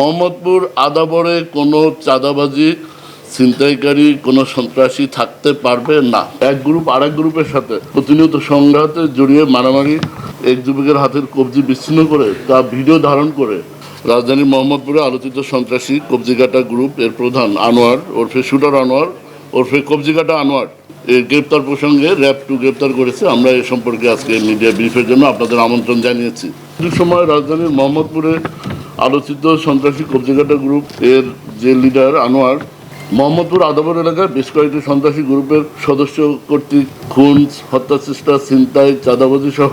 মোহাম্মদপুর আদাবরে কোনো চাঁদাবাজি, ছিনতাইকারী, কোনো সন্ত্রাসী থাকতে পারবে না। এক গ্রুপ আর এক গ্রুপের সাথে প্রতিনিয়ত সংঘাতে জড়িয়ে মারামারি, এক যুবকের হাতের কবজি বিচ্ছিন্ন করে তা ভিডিও ধারণ করে রাজধানীর মোহাম্মদপুরে আলোচিত সন্ত্রাসী কবজিকাটা গ্রুপ এর প্রধান আনোয়ার ওরফে শুটার আনোয়ার, ওরফে কবজিকাটা আনোয়ার। এর গ্রেপ্তার প্রসঙ্গে র্যাব টু গ্রেপ্তার করেছে। আমরা এ সম্পর্কে আজকে মিডিয়া ব্রিফের জন্য আপনাদের আমন্ত্রণ জানিয়েছি। সময় রাজধানীর মোহাম্মদপুরে আলোচিত সন্ত্রাসী কবজিকাটা গ্রুপ এর যে লিডার আনোয়ার, মোহাম্মদপুর আদাবর এলাকায় বেশ কয়েকটি সন্ত্রাসী গ্রুপের সদস্য কর্তৃক খুন, হত্যা চেষ্টা, ছিনতাই, চাঁদাবাজি সহ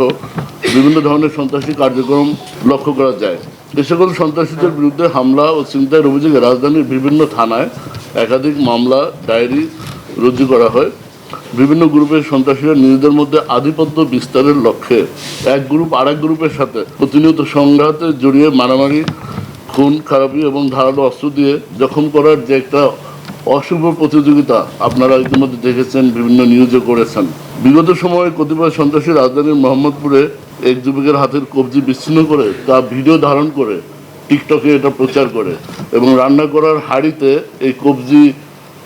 বিভিন্ন ধরনের সন্ত্রাসী কার্যক্রম লক্ষ্য করা যায়। এ সকল সন্ত্রাসীদের বিরুদ্ধে হামলা ও ছিনতাইয়ের অভিযোগে রাজধানীর বিভিন্ন থানায় একাধিক মামলা, ডায়েরি রুজু করা হয়। বিভিন্ন গ্রুপের সন্ত্রাসীরা নিজেদের মধ্যে আধিপত্য বিস্তারের লক্ষ্যে এক গ্রুপ আর এক গ্রুপের সাথে প্রতিনিয়ত সংঘাতে জড়িয়ে মারামারি, খুন, খারাপি এবং ধারালো অস্ত্র দিয়ে জখম করার যে একটা অশুভ প্রতিযোগিতা আপনারা ইতিমধ্যে দেখেছেন, বিভিন্ন নিউজে করেছেন। বিগত সময়ে কতিপয় সন্ত্রাসী রাজধানীর মোহাম্মদপুরে এক যুবকের হাতের কবজি বিচ্ছিন্ন করে তা ভিডিও ধারণ করে, টিকটকে এটা প্রচার করে এবং রান্না করার হাঁড়িতে এই কবজি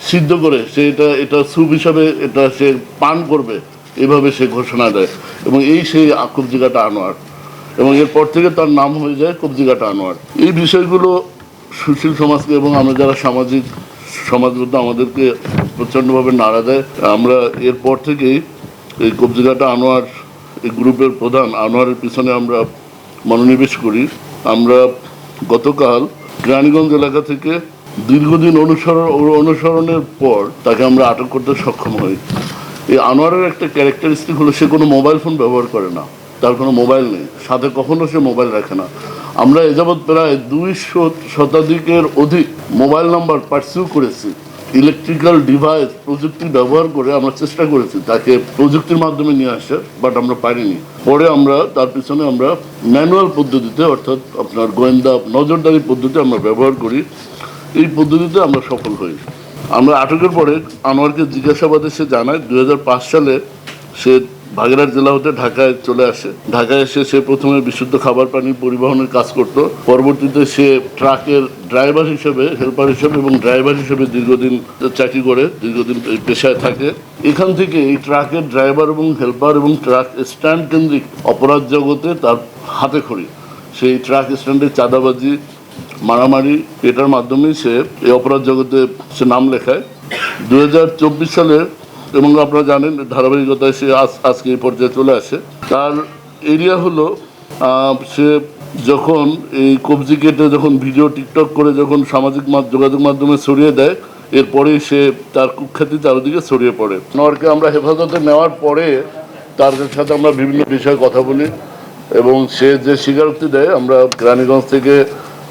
সিদ্ধ করে সে এটা এটা স্যুপ হিসাবে এটা সে পান করবে, এভাবে সে ঘোষণা দেয়। এবং এই সেই কবজিকাটা আনোয়ার। এবং এরপর থেকে তার নাম হয়ে যায় কবজিকাটা আনোয়ার। এই বিষয়গুলো সুশীল সমাজকে এবং আমরা যারা সামাজিক সমাজবদ্ধ, আমাদেরকে প্রচণ্ডভাবে নাড়া দেয়, আমরা এরপর থেকেই এই কবজিকাটা আনোয়ার, এই গ্রুপের প্রধান আনোয়ারের পিছনে আমরা মনোনিবেশ করি। আমরা গতকাল রানীগঞ্জ এলাকা থেকে দীর্ঘদিন অনুসরণ অনুসরণের পর তাকে আমরা আটক করতে সক্ষম হই। এই আনোয়ারের একটা ক্যারেক্টারিস্টিক হলো সে কোনো মোবাইল ফোন ব্যবহার করে না। তার কোনো মোবাইল নেই। সাথে কখনো সে মোবাইল রাখে না। আমরা এ যাবৎ প্রায় দুইশো শতাধিকের অধিক মোবাইল নাম্বার পার্সিউ করেছি। ইলেকট্রিক্যাল ডিভাইস প্রযুক্তি ব্যবহার করে আমরা চেষ্টা করেছি তাকে প্রযুক্তির মাধ্যমে নিয়ে আসে বাট আমরা পারিনি। পরে আমরা, তার পিছনে আমরা ম্যানুয়াল পদ্ধতিতে, অর্থাৎ আপনার গোয়েন্দা নজরদারি পদ্ধতি আমরা ব্যবহার করি। এই পদ্ধতিতে আমরা সফল হই। আমরা আটকের পরে আনোয়ারকে জিজ্ঞাসাবাদে সে জানায় দু হাজার পাঁচ সালে সে ভাগেরহাট জেলা হতে ঢাকায় চলে আসে। ঢাকায় এসে সে প্রথমে বিশুদ্ধ খাবার পানি পরিবহনের কাজ করত। পরবর্তীতে সে ট্রাকের ড্রাইভার হিসেবে, হেল্পার হিসেবে এবং ড্রাইভার হিসেবে দীর্ঘদিন চাকরি করে, দীর্ঘদিন পেশায় থাকে। এখান থেকে এই ট্রাকের ড্রাইভার এবং হেল্পার এবং ট্রাক স্ট্যান্ড কেন্দ্রিক অপরাধ জগতে তার হাতে খড়ি। সেই ট্রাক স্ট্যান্ডে চাঁদাবাজি মারামারি এটার মাধ্যমেই সে এই অপরাধ জগতে সে নাম লেখায়। দু হাজার চব্বিশ সালে এবং আপনারা জানেন ধারাবাহিকতায় সে আজ, আজকে এই পর্যায়ে চলে আসে। তার এরিয়া হলো সে যখন এই কবজি কেটে যখন ভিডিও টিকটক করে যখন সামাজিক যোগাযোগ মাধ্যমে ছড়িয়ে দেয়, এরপরেই সে তার কুখ্যাতি চারিদিকে ছড়িয়ে পড়ে। নোয়ারকে আমরা হেফাজতে নেওয়ার পরে তার সাথে আমরা বিভিন্ন বিষয়ে কথা বলি এবং সে যে স্বীকারোক্তি দেয়, আমরা রানীগঞ্জ থেকে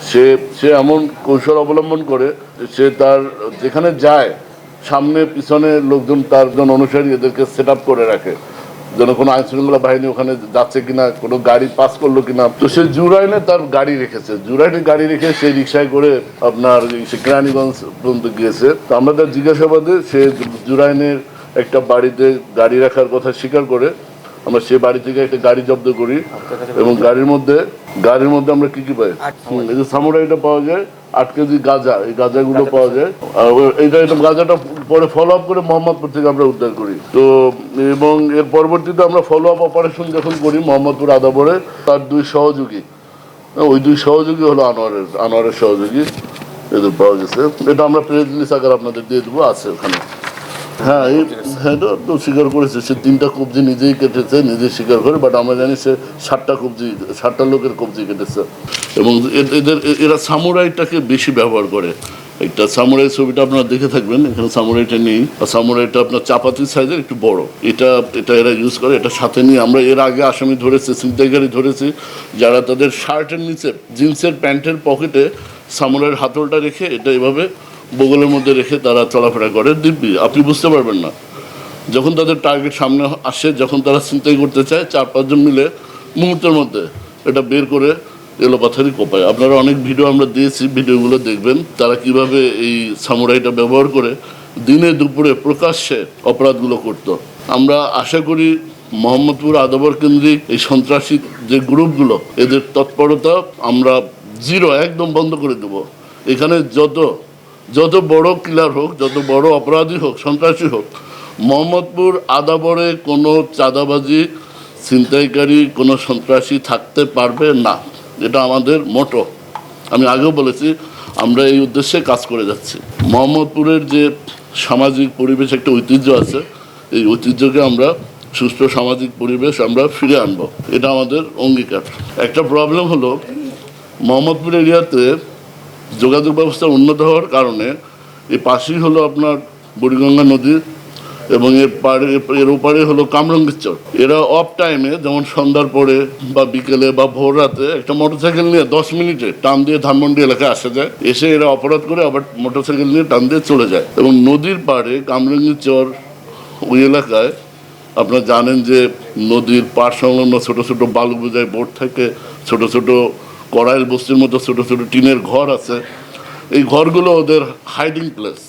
সে সে এমন কৌশল অবলম্বন করে সে তার, যেখানে যায়, সামনে, পিছনে লোকজন তার জন অনুসারী এদেরকে সেট আপ করে রাখে। যেন কোনো আইন শৃঙ্খলা বাহিনী ওখানে যাচ্ছে কিনা, কোনো গাড়ি পাস করল কিনা। তো সে জুরাইনে তার গাড়ি রেখেছে। জুরাইনে গাড়ি রেখে সে রিক্সায় করে আপনার কেরানীগঞ্জ পর্যন্ত গিয়েছে। তো আমরা তার জিজ্ঞাসাবাদে সে জুরাইনের একটা বাড়িতে গাড়ি রাখার কথা স্বীকার করে আমরা সে বাড়ি থেকে একটা গাড়ি জব্দ করি এবং গাড়ির মধ্যে গাড়ির মধ্যে আমরা কি কি পাই? এই যে সামুরাইটা পাওয়া যায় আট কেজি গাঁজা এই গাঁজাগুলো পাওয়া যায়। আর এইটা এটা গাঁজাটা পরে ফলো আপ করে মোহাম্মদপুর থেকে আমরা উদ্ধার করি। তো এবং এর পরবর্তীতে আমরা ফলো আপ অপারেশন যখন করি মোহাম্মদপুর আদাবরে তার দুই সহযোগী। ওই দুই সহযোগী হলো আনোয়ারের আনোয়ারের সহযোগী। এদের পাওয়া গেছে। এটা আমরা প্রেস রিলিজ আকার আপনাদের দিয়ে দেবো আছে ওখানে। হ্যাঁ এই হ্যাঁ এটা তো স্বীকার করেছে। সে তিনটা কবজি নিজেই কেটেছে, নিজেই স্বীকার করে বাট আমরা জানি সে ষাটটা কবজি ষাটটা লোকের কবজি কেটেছে। এবং এদের এরা সামুরাইটাকে বেশি ব্যবহার করে। একটা সামুরাই ছবিটা আপনারা দেখে থাকবেন, এখানে সামুরাইটা নেই, আর সামুরাইটা আপনার চাপাতি সাইজের একটু বড়। এটা এটা এরা ইউজ করে, এটা সাথে নিয়ে আমরা এর আগে আসামি ধরেছি ছিনতাইকারী ধরেছি, যারা তাদের শার্টের নিচে, জিন্সের প্যান্টের পকেটে সামুরাইয়ের হাতলটা রেখে এটা এভাবে বগলের মধ্যে রেখে তারা চলাফেরা করে। দিব্যি, আপনি বুঝতে পারবেন না। যখন তাদের টার্গেট সামনে আসে, যখন তারা চিন্তাই করতে চায়, চার পাঁচজন মিলে মুহূর্তের মধ্যে এটা বের করে এলোপাথারি কোপায়। আপনারা অনেক ভিডিও আমরা দিয়েছি ভিডিওগুলো দেখবেন। তারা কীভাবে এই সামুরাইটা ব্যবহার করে দিনে দুপুরে প্রকাশ্যে অপরাধগুলো করত। আমরা আশা করি মোহাম্মদপুর আদাবর কেন্দ্রিক এই সন্ত্রাসী যে গ্রুপগুলো, এদের তৎপরতা আমরা জিরো, একদম বন্ধ করে দেব। এখানে যত যত বড় কিলার হোক, যত বড় অপরাধী হোক, সন্ত্রাসী হোক, মোহাম্মদপুর আদাবরে কোনো চাঁদাবাজি, ছিনতাইকারী, কোনো সন্ত্রাসী থাকতে পারবে না। এটা আমাদের মোটো। আমি আগেও বলেছি, আমরা এই উদ্দেশ্যে কাজ করে যাচ্ছি। মোহাম্মদপুরের যে সামাজিক পরিবেশ, একটা ঐতিহ্য আছে। এই ঐতিহ্যকে আমরা সুস্থ সামাজিক পরিবেশ আমরা ফিরে আনব। এটা আমাদের অঙ্গীকার। একটা প্রবলেম হলো, মোহাম্মদপুর এরিয়াতে যোগাযোগ ব্যবস্থা উন্নত হওয়ার কারণে এই পাশেই হলো আপনার বুড়িগঙ্গা নদী এবং এর পাড়ে, এর ওপারে হলো কামরঙ্গীর এরা অফ টাইমে যেমন সন্ধ্যার পরে বা বিকেলে বা ভোর রাতে একটা মোটরসাইকেল নিয়ে দশ মিনিটে টান দিয়ে ধানমন্ডি এলাকায় আসা যায়। এসে এরা অপরাধ করে আবার মোটরসাইকেল নিয়ে টান দিয়ে চলে যায়। এবং নদীর পাড়ে কামরঙ্গীর চর ওই এলাকায় আপনারা জানেন যে নদীর পাড় সংলগ্ন ছোটো ছোটো বালু বোঝায় বোট থেকে, ছোটো ছোট কড়াইল বস্তির মতো ছোটো ছোটো টিনের ঘর আছে। এই ঘরগুলো ওদের হাইডিং প্লেস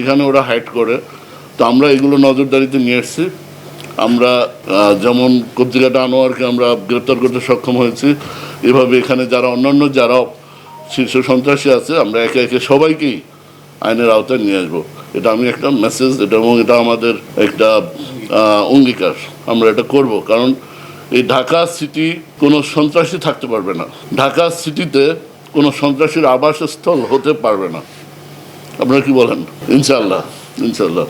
এখানে ওরা হাইড করে। তো আমরা এগুলো নজরদারিতে নিয়ে এসেছি। আমরা যেমন কবজিঘাটা আনোয়ারকে আমরা গ্রেপ্তার করতে সক্ষম হয়েছি। এভাবে এখানে যারা অন্যান্য যারা শীর্ষ সন্ত্রাসী আছে, আমরা একে একে সবাইকেই আইনের আওতায় নিয়ে আসব। এটা আমি একটা মেসেজ এটা এবং এটা আমাদের একটা অঙ্গীকার। আমরা এটা করব। কারণ এই ঢাকা সিটি কোনো সন্ত্রাসী থাকতে পারবে না। ঢাকা সিটিতে কোনো সন্ত্রাসীর আবাসস্থল হতে পারবে না। আপনারা কি বলেন? ইনশাল্লাহ ইনশাল্লাহ